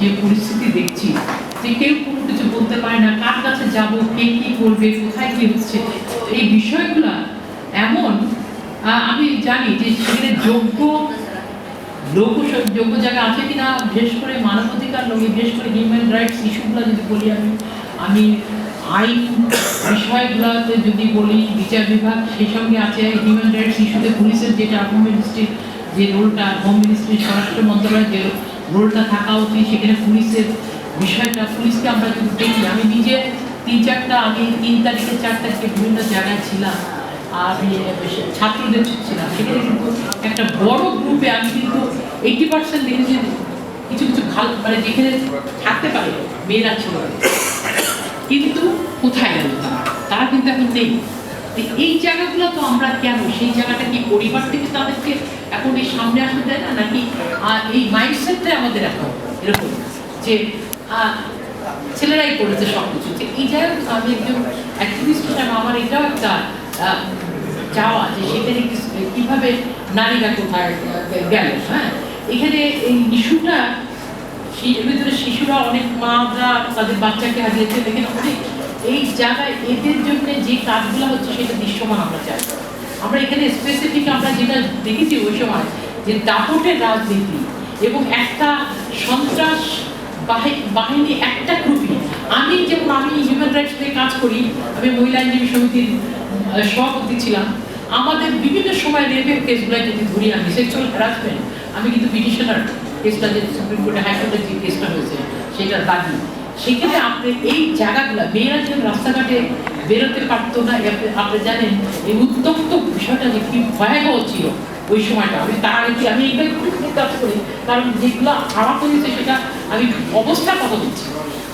যে পরিস্থিতি দেখছি, যে কেউ কোনো কিছু বলতে পারে না, কার কাছে যাব, কে কি করবে, কোথায় কি হচ্ছে এই বিষয়গুলা এমন আমি জানি যে সেখানে যোগ্য লোক যোগ্য জায়গা আছে কিনা, বিশেষ করে মানবাধিকার লোক বিশেষ করে হিউম্যান রাইটস ইস্যুগুলো যদি বলি আমি আমি আইন বিষয়গুলোতে যদি বলি, বিচার বিভাগ সেই সঙ্গে আছে হিউম্যান রাইটস ইস্যুতে পুলিশের যেটা হোম মিনিস্ট্রির যে রোলটা হোম মিনিস্ট্রি স্বরাষ্ট্র মন্ত্রণালয়ের যে রোলটা থাকা উচিত সেখানে পুলিশের বিষয়টা, পুলিশকে আমরা যদি দেখি। আমি নিজে তিন চারটা আমি তিন তারিখে, চার তারিখে বিভিন্ন জায়গায় ছিলাম। আমি ছাত্রদের ছিলাম। সেখানে কিন্তু একটা বড় গ্রুপে আমি কিন্তু এইটি পার্সেন্ট দেখেছি কিছু কিছু ভালো মানে যেখানে থাকতে পারে, মেয়েরা ছিল কিন্তু কোথায় গেল তারা? তারা কিন্তু এখন নেই। এই জায়গাগুলো তো আমরা কেন? সেই জায়গাটা কি পরিবার থেকে তাদেরকে এখন এই সামনে আসতে দেয় না? নাকি এই মাইন্ডসেটটাই আমাদের এখন এরকম যে ছেলেরাই করেছে সব কিছু যে এই জায়গায় আমি একজন অ্যাক্টিভিস্ট হিসাবে আমার এটাও একটা চাওয়া যে সেখানে কীভাবে নারীরা কোথায় গেল হ্যাঁ? এখানে এই ইস্যুটা, সেই ভিতরে শিশুরা, অনেক মারা তাদের বাচ্চাকে হারিয়েছে। দেখেন অনেক এই জায়গায় এদের জন্য যে কাজগুলো হচ্ছে সেটা দৃশ্যমান আমরা চাই। আমরা এখানে স্পেসিফিক আমরা যেটা দেখেছি ওই সময় যে দাপটের রাজনীতি এবং একটা সন্ত্রাস বাহিনী একটা গ্রুপই। আমি যেমন আমি হিউম্যান রাইটস নিয়ে কাজ করি, আমি মহিলা আইনজীবী সমিতির সভাপতি ছিলাম। আমাদের বিভিন্ন সময় রেপের কেসগুলো যদি ধরি আমি সেক্সুয়াল হ্যারাসমেন্ট আমি কিন্তু পিটিশনার কেসটা যে সুপ্রিম কোর্টে হাইকোর্টে যে কেসটা হয়েছে সেটার দাবি সেখানে আপনি এই জায়গাগুলো, মেয়েরা যেন রাস্তাঘাটে বেরোতে পারতো না আপনি জানেন, এই উত্তপ্ত বিষয়টা যে কি ভয়াবহ ছিল ওই সময়টা। আমি তার আগে আমি এইটাই খুব কাজ করি, কারণ যেগুলো আমার হয়েছে সেটা আমি অবস্থার কথা বলছি।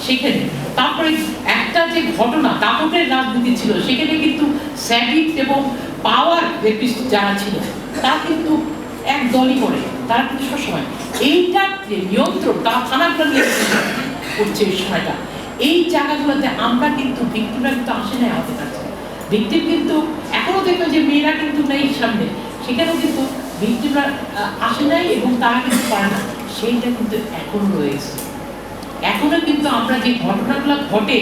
সেখানে, তারপরে একটা যে ঘটনা দাপটের রাজনীতি ছিল, সেখানে কিন্তু স্যাডিক এবং পাওয়ার রেপিস্ট যারা ছিল তা কিন্তু এক দলই করে, তারা কিন্তু সবসময়। এইটা যে নিয়ন্ত্রণ, তারা থানাগুলো করছে এই সময়টা এই জায়গাগুলোতে আমরা কিন্তু ভিক্টিমরা কিন্তু আসে নাই আমাদের কাছে। ভিক্টিম কিন্তু এখনও দেখবেন যে মেয়েরা কিন্তু নেই সামনে। সেখানেও কিন্তু ভিক্টিমরা আসে নাই এবং তারা কিন্তু পারে না। সেইটা কিন্তু এখনও রয়েছে। এখনও কিন্তু আমরা যে ঘটনাগুলো ঘটে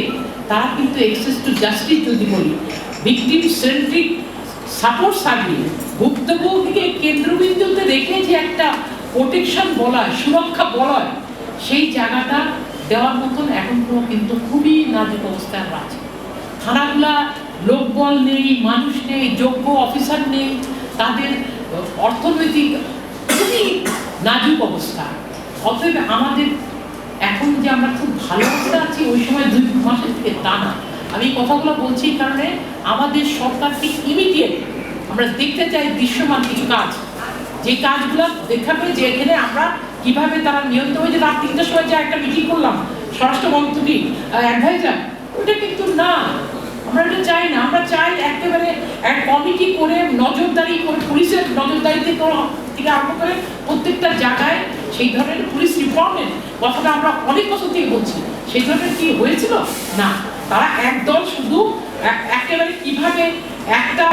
তারা কিন্তু এক্সেস টু জাস্টিস যদি বলি ভিকটিম সেন্ট্রিক সাপোর্ট সার্ভিস ভুক্তভোগীকে কেন্দ্রবিন্দুতে রেখে যে একটা প্রোটেকশন বলা হয়, সুরক্ষা বলা হয়, সেই জায়গাটা দেওয়ার মতন এখন কোনো কিন্তু খুবই নাজুক অবস্থায় আমরা আছি। থানাগুলা লোকবল নেই, মানুষ নেই, যোগ্য অফিসার নেই, তাদের অর্থনৈতিক খুবই নাজুক অবস্থা। অতএব আমাদের এখন যে আমরা খুব ভালো অবস্থা আছি, ওই সময় দুই মাসের থেকে তা না। আমি কথাগুলো বলছি কারণে আমাদের সরকারকে ইমিডিয়েট আমরা দেখতে চাই দৃশ্যমান কিছু কাজ। যে কাজগুলো দেখা দেখাবে যে এখানে আমরা কীভাবে তারা নিয়ন্ত্রণ হয়ে যে রাত তিনটার সময় যে একটা মিটিং করলাম স্বরাষ্ট্রমন্ত্রী অ্যাডভাইজার ওটা কিন্তু না। আমরা এটা চাই না। আমরা চাই একেবারে এক কমিটি করে নজরদারি করে, পুলিশের নজরদারিতে থেকে আরম্ভ করে প্রত্যেকটা জায়গায় সেই ধরনের পুলিশ রিফর্মের কথাটা আমরা অনেক বছর থেকে বলছি। সেই ধরনের কি হয়েছিল? না। তারা একদল শুধু একেবারে কীভাবে একটা